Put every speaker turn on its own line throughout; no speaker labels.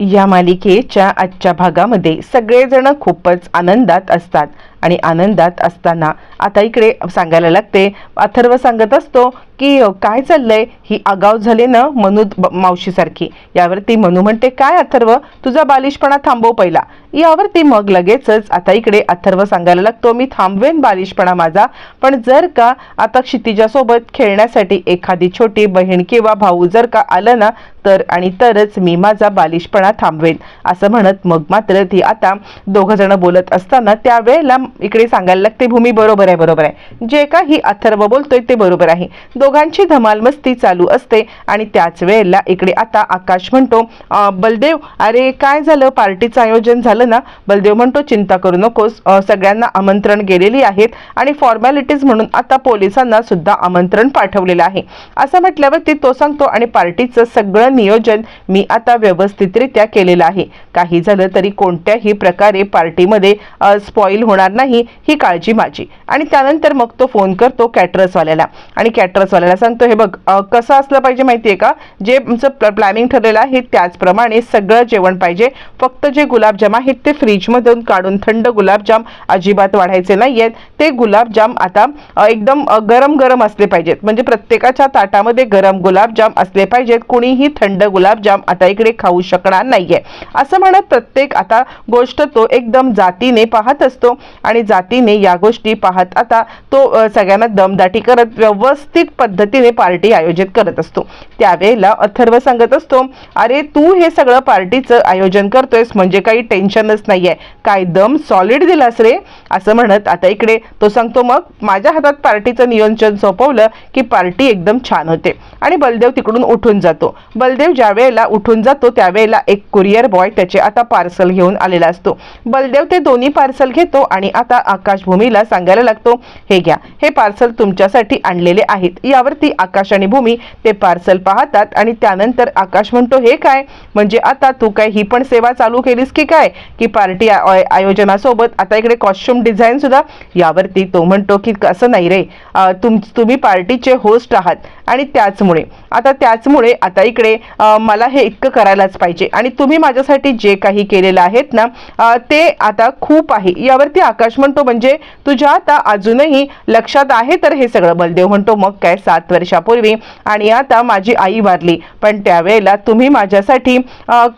या मालिकेच्या आजच्या भागामध्ये सगळेजण खूपच आनंदात असतात. आणि आनंदात असताना. आता इकडे सांगायला लागते अथर्व सांगत असतो की काय चाललंय? ही आगाव झाले ना मनू मावशीसारखी. यावरती मनू म्हणते काय अथर्व? तुझा बालिशपणा थांबव पहिला. यावरती मग लगेचच आता इकडे अथर्व सांगायला लागतो मी थांबवेन बालिशपणा माझा पण जर का आता क्षितिजासोबत खेळण्यासाठी एखादी छोटी बहीण किंवा भाऊ जर का आलं ना तर आणि तरच मी माझा बालिशपणा थांबवेन. असं म्हणत मग मात्र ती आता दोघं जण बोलत असताना त्यावेळेला इकडे सांगायला लागते भूमी बरोबर आहे बरोबर आहे. जे काही अथर्व बोलतोय ते बरोबर आहे. दोघांची धमाल मस्ती चालू असते आणि त्याच वेळेला इकडे आता आकाश म्हणतो बलदेव अरे काय झालं? पार्टीचं आयोजन झालं ना? बलदेव म्हणतो चिंता करू नकोस. सगळ्यांना आमंत्रण गेलेली आहेत आणि फॉर्मॅलिटीज म्हणून आता पोलिसांना सुद्धा आमंत्रण पाठवलेलं आहे. असं म्हटल्यावरती तो सांगतो आणि पार्टीचं सगळं नियोजन मी आता व्यवस्थितरित्या केलेलं आहे. काही झालं तरी कोणत्याही प्रकारे पार्टीमध्ये स्पॉईल होणार नाही ही काळजी माझी. आणि त्यानंतर मग तो फोन करतो कॅटरसवाल्याला आणि कॅटरसवाल्याला सांगतो हे बघ कसं असलं पाहिजे माहिती आहे का? जे आमचं प्लॅनिंग ठरलेलं आहे त्याचप्रमाणे सगळं जेवण पाहिजे. फक्त जे गुलाबजाम आहेत ते फ्रीजमधून काढून थंड गुलाबजाम अजिबात वाढायचे नाही आहेत ते गुलाबजाम आता एकदम गरम गरम असले पाहिजेत. म्हणजे प्रत्येकाच्या ताटामध्ये गरम गुलाबजाम असले पाहिजेत. कुणीही थंड गुलाबजाम आता इकडे खाऊ शकणार नाहीये. असं म्हणत प्रत्येक आता गोष्ट तो एकदम जातीने पाहत असतो. आणि जातीने या गोष्टी पाहत आता तो सगळ्यांना दमदाटी करत व्यवस्थित पद्धतीने पार्टी आयोजित करत असतो. त्यावेळेला अथर्व सांगत असतो अरे तू हे सगळं पार्टीचं आयोजन करतोयस म्हणजे काही टेन्शनच नाही आहे काय दम सॉलिड दिलास रे? असं म्हणत आता इकडे तो सांगतो मग माझ्या हातात पार्टीचं नियोजन सोपवलं की पार्टी एकदम छान होते. आणि बलदेव तिकडून उठून जातो. बलदेव ज्या वेळेला उठून जातो त्यावेळेला एक कुरिअर बॉय त्याचे आता पार्सल घेऊन आलेला असतो. बलदेव ते दोन्ही पार्सल घेतो आणि आता आकाशभूमीला सांगायला लागतो हे घ्या हे पार्सल तुमच्यासाठी आणलेले आहेत. यावरती आकाश आणि भूमी ते पार्सल पाहतात आणि त्यानंतर आकाश म्हणतो हे काय? म्हणजे आता तू काय ही पण सेवा चालू केलीस की काय? की पार्टी आयोजनासोबत आता इकडे कॉस्ट्युम डिझाईन सुद्धा यावरती तो म्हणतो की असं नाही रे? तुम तुम्ही पार्टीचे होस्ट आहात आणि त्याचमुळे आता त्याचमुळे आता इकडे मला हे इतकं करायलाच पाहिजे आणि तुम्ही माझ्यासाठी जे काही केलेलं आहेत ना ते आता खूप आहे. यावरती आकाश म्हणतो म्हणजे तुझ्या आता अजूनही लक्षात आहे तर हे सगळं बलदेव म्हणतो. मग काय सात वर्षापूर्वी आणि आता माझी आई वारली. पण त्यावेळेला तुम्ही माझ्यासाठी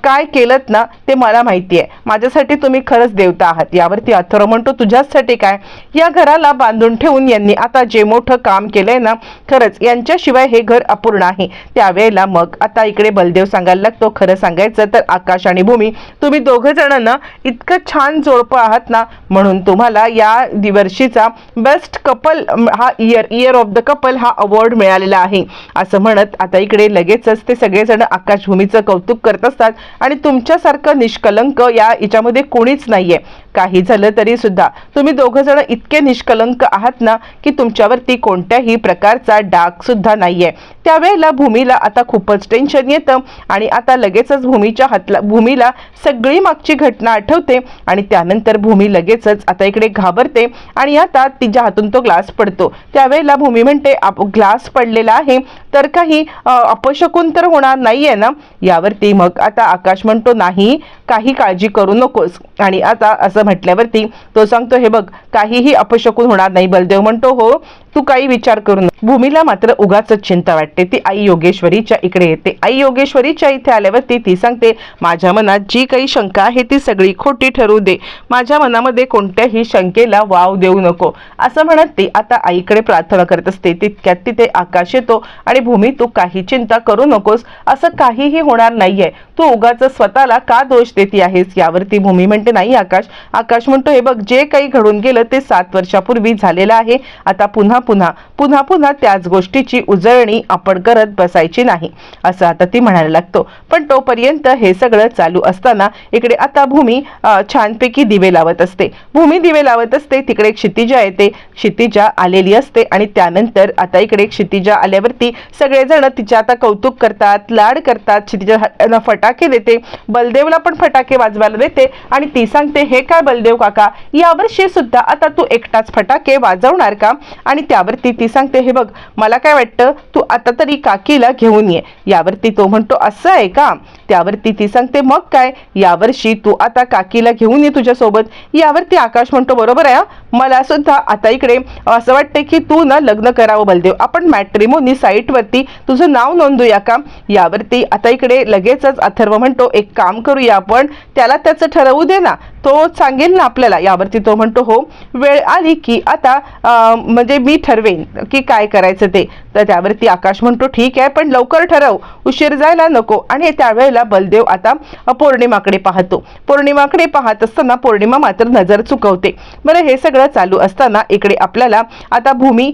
काय केलं ना ते मला माहिती आहे माझ्यासाठी तुम्ही खरंच देवता आहात. यावरती अथर्व म्हणतो तुझ्याचसाठी काय? या घराला बांधून ठेवून यांनी आता जे मोठं काम केलंय ना खरंच यांच्याशिवाय हे घर अपूर्ण आहे. त्यावेळेला मग आता इकडे बलदेव सांगायला लागतो खरं सांगायचं तर आकाश आणि भूमी तुम्ही दोघं जण ना इतकं छान जोडपं आहात ना म्हणून तुम तुम्हाला या वर्षीचा बेस्ट कपल हा year year of the couple हा अवॉर्ड मिळालेला आहे. असं म्हणत आता इकडे लगेचच ते सगळेजण आकाशभूमीचं कौतुक करत असतात आणि तुमच्यासारखं निष्कलंक या याच्यामध्ये कोणीच नाहीये. काही झालं तरी सुद्धा तुम्ही दोघं जण इतके निष्कलंक आहात ना की तुमच्यावरती कोणत्याही प्रकारचा डाग सुद्धा नाहीये. त्यावेळेला भूमीला आता खूपच टेन्शन येतं आणि आता लगेचच भूमीच्या हातला भूमीला सगळी मागची घटना आठवते आणि त्यानंतर भूमी लगेचच आता इकडे घाबरते आणि आता तिच्या हातून तो ग्लास पडतो. त्यावेळेला भूमी म्हणते ग्लास पडलेला आहे तर काही अपशकून तर होणार नाहीये ना? यावरती मग आता आकाश म्हणतो नाही काही काळजी करू नकोस. आणि आता असं म्हटल्यावरती तो सांगतो हे बघ काहीही अपशकून होणार नाही बलदेव. म्हणतो हो तू काही विचार करू नको. भूमीला मात्र उगाच चिंता वाटते. ती आई योगेश्वरीच्या इकडे येते. आई योगेश्वरीच्या इथे आल्यावरती ती सांगते माझ्या मनात जी काही शंका आहे ती सगळी खोटी ठरू दे. माझ्या मनामध्ये कोणत्याही शंकेला वाव देऊ नको. असं म्हणत ती आता आईकडे प्रार्थना करत असते. तितक्यात तिथे आकाश येतो आणि भूमी तू काही चिंता करू नकोस. असं काहीही होणार नाहीये. तू उगाच स्वतःला का दोष देते आहेस? यावरती भूमी म्हणते नाही आकाश आकाश म्हणतो हे बघ जे काही घडून गेलं ते सात वर्षापूर्वी झालेलं आहे. आता पुन्हा पुन्हा पुन्हा पुन्हा त्याच गोष्टीची उजळणी आपण करत बसायची नाही. असं आता ती म्हणायला लागतो. पण तोपर्यंत हे सगळं चालू असताना इकडे आता भूमी छानपैकी दिवे लावत असते. भूमी दिवे लावत असते तिकडे क्षितिजा येते. क्षितिजा आलेली असते आणि त्यानंतर आता इकडे क्षितिजा आल्यावरती सगळेजण तिचे आता कौतुक करतात लाड करतात. क्षितिजा फटा फटाके देते. बलदेवला पण फटाके वाजवायला देते. आणि ती सांगते हे काय बलदेव काका यावर्षी सुद्धा आता तू एकटाच फटाके वाजवणार का? आणि त्यावरती ती सांगते हे बघ मला काय वाटतं तू आता तरी काकीला घेऊन ये. यावरती तो म्हणतो असं आहे का? त्यावरती ती सांगते मग काय यावर्षी तू आता काकीला घेऊन ये तुझ्यासोबत. यावरती आकाश म्हणतो बरोबर आहे मला सुद्धा आता इकडे असं वाटतंय की तू ना लग्न करावं बलदेव. आपण मॅट्रिमोनी साईटवरती तुझं नाव नोंदूया का? यावरती आता इकडे लगेचच आता अथर्व म्हणतो एक काम करूया आपण त्याला त्याचं ठरवू दे ना. तो सांगेल ना आपल्याला यावरती तो म्हणतो हो वेळ आली की आता म्हणजे मी ठरवेन की काय करायचं ते. तर त्यावरती आकाश म्हणतो ठीक आहे पण लवकर ठरव उशीर जायला नको. आणि त्यावेळेला बलदेव आता पौर्णिमाकडे पाहतो. पौर्णिमाकडे पाहत असताना पौर्णिमा मात्र नजर चुकवते. बरं हे सगळं चालू असताना इकडे आपल्याला आता भूमी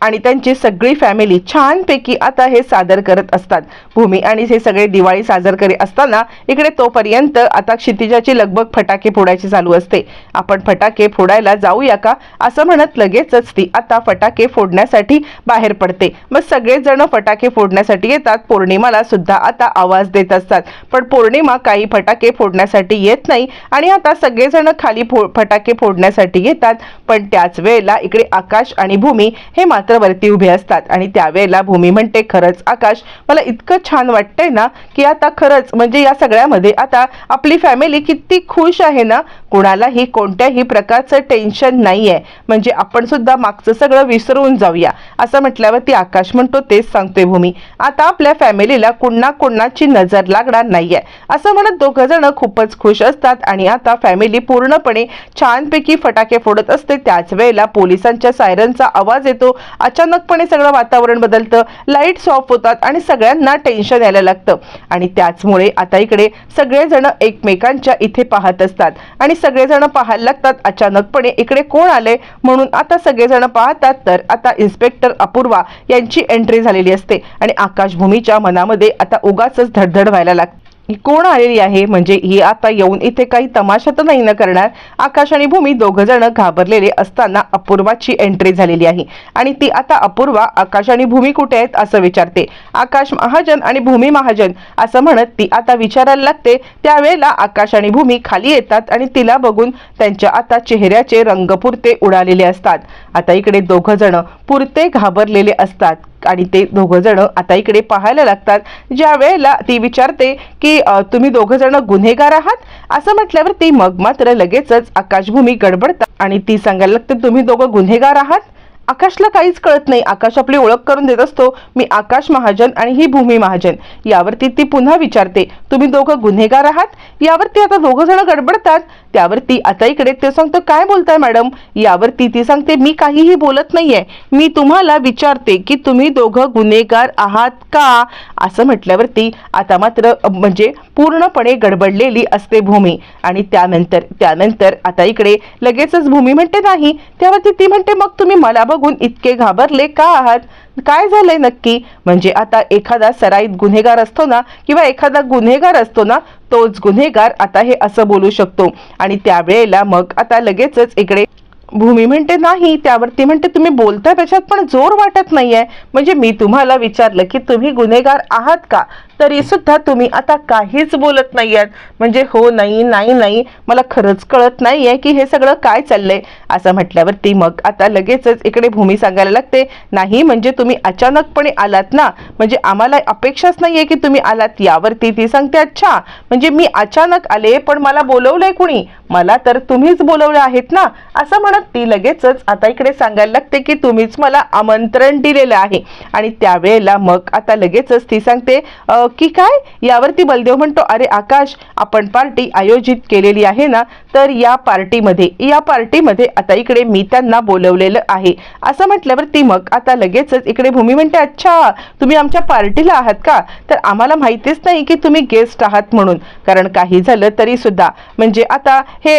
आणि त्यांची सगळी फॅमिली छानपैकी आता हे सादर करत असतात. भूमी आणि हे सगळे दिवाळी साजर करीत असताना इकडे तोपर्यंत आता क्षितिजाची लगबग फटाके फोडायची चालू असते. आपण फटाके फोडायला जाऊया का? असं म्हणत लगेचच ती आता फटाके फोडण्यासाठी बाहेर पडते. मग सगळेजण फटाके फोडण्यासाठी येतात. पौर्णिमाला सुद्धा आता आवाज देत असतात. पण पौर्णिमा काही फटाके फोडण्यासाठी येत नाही आणि आता सगळेजण खाली फो फटाके फोडण्यासाठी येतात. पण त्याच वेळेला इकडे आकाश आणि भूमी हे मात्र वरती उभे असतात. आणि त्यावेळेला भूमी म्हणते खरंच आकाश मला इतकं छान वाटतंय ना की आता खरंच म्हणजे या सगळ्यामध्ये आता आपली फॅमिली किती खुश आहे ना कुणालाही कोणत्याही प्रकारचं टेन्शन नाही आहे म्हणजे आपण सुद्धा मागचं सगळं विसरून जाऊया. असं म्हटल्यावरती आकाश म्हणतो तेच सांगतोय भूमी आता आपल्या फॅमिलीला कुणा कुणाची नजर लागणार नाहीये. असं म्हणत दोघं जण खूपच खुश असतात आणि आता फॅमिली पूर्णपणे छानपैकी फटाके फोडत असते. त्याच वेळेला पोलिसांच्या सायरनचा आवाज येतो. अचानकपणे सगळं वातावरण बदलतं लाईट्स ऑफ होतात आणि सगळ्यांना टेन्शन यायला लागतं. आणि त्याचमुळे आता इकडे सगळेजण एकमेकांच्या इथे पाहत असतात. आणि सगळेजण पाहायला लागतात अचानकपणे इकडे कोण आले म्हणून आता सगळेजण पाहतात तर आता इन्स्पेक्टर अपूर्वा यांची एंट्री झालेली असते. आणि आकाशभूमीच्या मनामध्ये आता उगाच धडधड व्हायला लागते. कोण आलेली आहे? म्हणजे ही आता येऊन इथे काही तमाशा तर नाही न करणार. आकाश आणि भूमी दोघ जण घाबरलेले असताना अपूर्वाची एंट्री झालेली आहे. आणि ती आता अपूर्वा आकाश आणि भूमी कुठे आहेत असं विचारते. आकाश महाजन आणि भूमी महाजन असं म्हणत ती आता विचारायला लागते. त्यावेळेला आकाश आणि भूमी खाली येतात आणि तिला बघून त्यांच्या आता चेहऱ्याचे रंग पुरते उडालेले असतात. आता इकडे दोघ जण पुरते घाबरलेले असतात. आणि ते दोघं जण आता इकडे पाहायला लागतात. ज्या वेळेला ती विचारते की तुम्ही दोघं जण गुन्हेगार आहात? असं म्हटल्यावर ती मग मात्र लगेचच आकाशभूमी गडबडतात आणि ती सांगायला लागते तुम्ही दोघं गुन्हेगार आहात? आकाशला काहीच कळत नाही. आकाश आपली ओळख करून देत असतो. मी आकाश महाजन आणि ही भूमी महाजन. यावरती ती पुन्हा विचारते तुम्ही दोघं गुन्हेगार आहात? यावरती आता दोघं जण गडबडतात. त्यावरती आता इकडे ते सांगतो काय बोलताय मॅडम? यावरती ती सांगते मी काहीही बोलत नाहीये. मी तुम्हाला विचारते की तुम्ही दोघं गुन्हेगार आहात का? असं म्हटल्यावरती आता मात्र म्हणजे पूर्णपणे गडबडलेली असते भूमी. आणि त्यानंतर त्यानंतर आता इकडे लगेचच भूमी म्हणते नाही. त्यावरती ती म्हणते मग तुम्ही मला बघून इतके घाबरले का आहात? काय झालंय नक्की? म्हणजे आता एखादा सराईत गुन्हेगार असतो ना किंवा एखादा गुन्हेगार असतो ना तोच गुन्हेगार आता हे असं बोलू शकतो. आणि त्यावेळेला मग आता लगेचच इकडे भूमी म्हणते नाही त्यावरती म्हणते तुम्ही बोलताय त्याच्यात पण जोर वाटत नाहीये. म्हणजे मी तुम्हाला विचारलं की तुम्ही गुन्हेगार आहात का? तरी सुद्धा तुम्ही आता काहीच बोलत नाही आहात म्हणजे हो नाही नाही नाही. मला खरंच कळत नाही आहे की हे सगळं काय चाललंय. असं म्हटल्यावरती मग आता लगेचच इकडे भूमी सांगायला लागते. नाही म्हणजे तुम्ही अचानकपणे आलात ना? म्हणजे आम्हाला अपेक्षाच नाही आहे की तुम्ही आलात. यावरती ती सांगते अच्छा म्हणजे मी अचानक आले पण मला बोलवलंय कुणी? मला तर तुम्हीच बोलवलं आहेत ना? असं म्हणत ती लगेचच आता इकडे सांगायला लागते की तुम्हीच मला आमंत्रण दिलेलं आहे. आणि त्यावेळेला मग आता लगेचच ती सांगते नक्की की काय? यावरती बलदेव म्हणतो अरे आकाश आपण पार्टी आयोजित केलेली आहे ना तर या पार्टीमध्ये या पार्टीमध्ये आता इकडे मी त्यांना बोलवलेलं आहे. असं म्हटल्यावर ती मग आता लगेचच इकडे भूमी म्हणते अच्छा तुम्ही आमच्या पार्टीला आहात का? तर आम्हाला माहितीच नाही की तुम्ही गेस्ट आहात म्हणून. कारण काही झालं तरी सुद्धा. म्हणजे आता हे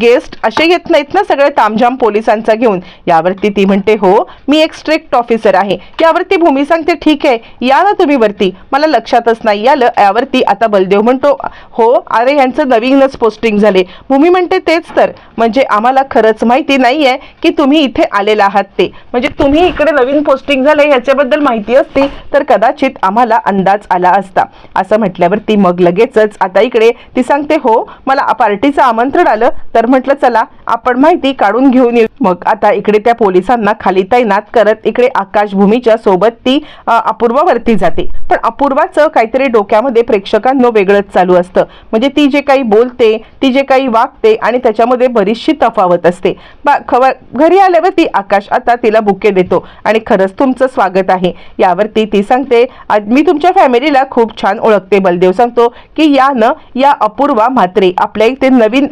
गेस्ट असे येत नाहीत ना सगळे तामझाम पोलिसांचा घेऊन. यावरती ती म्हणते हो मी एक स्ट्रिक्ट ऑफिसर आहे. यावरती भूमी सांगते ठीक आहे या ना तुम्ही वरती. मला लक्षात लक्षातच नाही. आलं यावरती आता बलदेव म्हणतो हो अरे यांचं नवीनच पोस्टिंग झाले. भूमी म्हणते तेच तर. म्हणजे आम्हाला खरंच माहिती नाही आहे की तुम्ही इथे आलेला आहात ते. म्हणजे तुम्ही इकडे नवीन पोस्टिंग झाले ह्याच्याबद्दल माहिती असती तर कदाचित आम्हाला अंदाज आला असता. असं म्हटल्यावरती मग लगेचच आता इकडे ती सांगते हो मला पार्टीचं आमंत्रण आलं तर म्हटलं चला आपण माहिती काढून घेऊन येऊ. मग आता इकडे त्या पोलिसांना खाली तैनात करत इकडे आकाशभूमीच्या सोबत ती अपूर्वावरती जाते. पण अपूर्वाचं काहीतरी डोक्यामध्ये प्रेक्षकांनो वेगळंच चालू असतं. म्हणजे ती जे काही बोलते ती जे काही वागते आणि त्याच्यामध्ये बरीचशी तफावत असते. बा खबर घरी आल्यावर ती आकाश आता तिला बुके देतो आणि खरंच तुमचं स्वागत आहे. यावरती ती सांगते "आज मी तुमच्या फॅमिलीला खूप छान ओळखते बलदेव सांगतो की या न या अपूर्वा म्हात्रे आपल्या इथे नवीन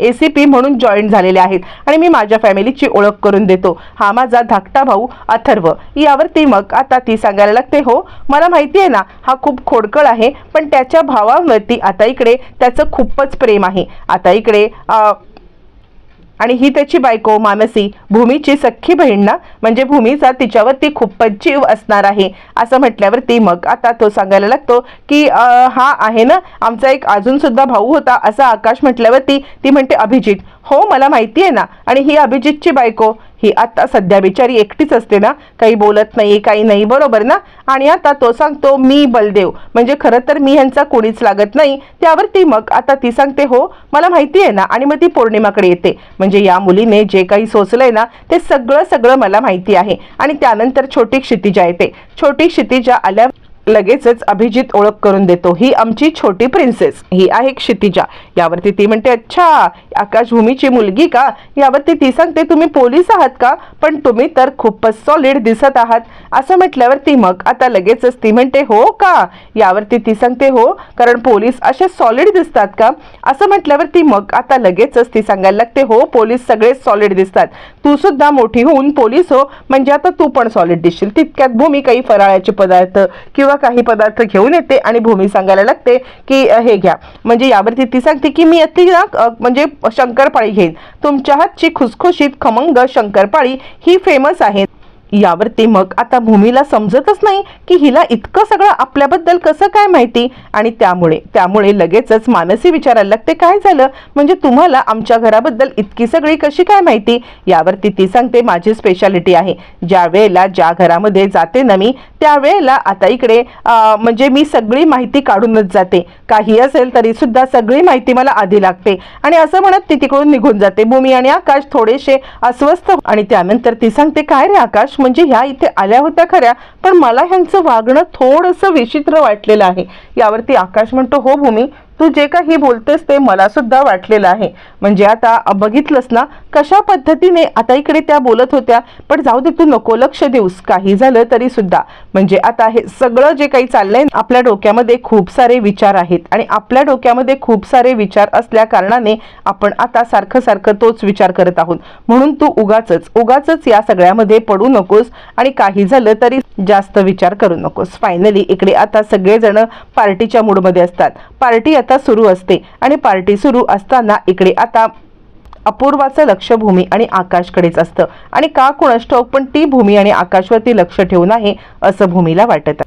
ए सी पी म्हणून जॉईन झालेले आहेत आणि मी माझ्या फॅमिलीची ओळख करून देतो. हा माझा धाकटा भाऊ अथर्व. यावरती मग आता ती सांगायला लागते हो मला माहिती आहे ना हा खूप खोडकळ आहे पण त्याच्या भावावरती आता इकडे त्याचं खूपच प्रेम आहे. आता इकडे आणि ही त्याची बायको मानसी भूमीची सख्खी बहीण ना म्हणजे भूमीचा तिच्यावरती खूपच जीव असणार आहे असं म्हटल्यावरती मग आता तो सांगायला लागतो की हा आहे ना आमचा एक अजून सुद्धा भाऊ होता असं आकाश म्हटल्यावरती ती म्हणते अभिजित हो मला माहिती आहे ना आणि ही अभिजितची बायको ही आता सध्या बिचारी एकटीच असते ना काही बोलत नाही काही नाही बरोबर ना? आणि आता तो सांगतो मी बलदेव. म्हणजे खरं तर मी ह्यांचा कोणीच लागत नाही. त्यावरती मग आता ती सांगते हो मला माहिती आहे ना? आणि मग ती पौर्णिमाकडे येते. म्हणजे या मुलीने जे काही सोचलंय ना ते सगळं सगळं मला माहिती आहे. आणि त्यानंतर छोटी क्षितिजा येते. छोटी क्षितिजा आल्या लगेचच अभिजित ओळख करून देतो. ही आमची छोटी प्रिन्सेस ही आहे क्षितिजा. यावरती ती म्हणते अच्छा आकाशभूमीची मुलगी का? यावरती ती सांगते तुम्ही पोलीस आहात का? पण तुम्ही तर खूपच सॉलिड दिसत आहात. असं म्हटल्यावर ती मग आता लगेचच ती म्हणते हो का? यावरती ती सांगते हो कारण पोलीस असे सॉलिड दिसतात का? असं म्हटल्यावर ती मग आता लगेचच ती सांगायला लागते हो पोलीस सगळे सॉलिड दिसतात. तू सुद्धा मोठी होऊन पोलीस हो. म्हणजे आता तू पण सॉलिड दिसशील. तितक्यात भूमी काही फराळाचे पदार्थ किंवा काही पदार्थ घेऊन येते आणि भूमी सांगायला लागते की हे घ्या. म्हणजे यावरती ती सांगते की मी अति ना म्हणजे शंकरपाळी घेईन. तुमच्या हातची खुसखुशीत खमंग शंकरपाळी ही फेमस आहे. यावरती मग आता भूमीला समजतच नाही की हिला इतकं सगळं आपल्याबद्दल कसं काय माहिती? आणि त्यामुळे त्यामुळे लगेचच मानसी विचारायला लागते काय झालं? म्हणजे तुम्हाला आमच्या घराबद्दल इतकी सगळी कशी काय माहिती? यावरती ती सांगते माझी स्पेशालिटी आहे. ज्या वेळेला ज्या घरामध्ये जाते ना मी त्यावेळेला आता इकडे म्हणजे मी सगळी माहिती काढूनच जाते. काही असेल तरी सुद्धा सगळी माहिती मला आधी लागते. आणि असं म्हणत ती तिकडून निघून जाते. भूमी आणि आकाश थोडेसे अस्वस्थ आणि त्यानंतर ती सांगते काय रे आकाश? म्हणजे ह्या इथे आल्या होत्या खऱ्या पण मला ह्यांचं वागणं थोडंसं विचित्र वाटलेलं आहे. यावरती आकाश म्हणतो हो भूमी तू जे काही बोलतेस ते मला सुद्धा वाटलेलं आहे. म्हणजे आता बघितलंस ना कशा पद्धतीने आता इकडे त्या बोलत होत्या पण जाऊ दे तू नको लक्ष देऊस काही झालं तरी सुद्धा म्हणजे आता हे सगळं जे काही चाललंय आपल्या डोक्यामध्ये खूप सारे विचार आहेत. आणि आपल्या डोक्यामध्ये खूप सारे विचार असल्या कारणाने आपण आता सारखं सारखं तोच विचार करत आहोत. म्हणून तू उगाचच उगाचच या सगळ्यामध्ये पडू नकोस आणि काही झालं तरी जास्त विचार करू नकोस. फायनली इकडे आता सगळेजण पार्टीच्या मूडमध्ये असतात. पार्टी आता आता सुरू असते आणि पार्टी सुरू असताना इकडे आता अपूर्वाचं लक्ष भूमी आणि आकाशकडेच असतं. आणि का कुणास ठाऊक पण ती भूमी आणि आकाशवरती लक्ष ठेवून आहे असं भूमीला वाटत.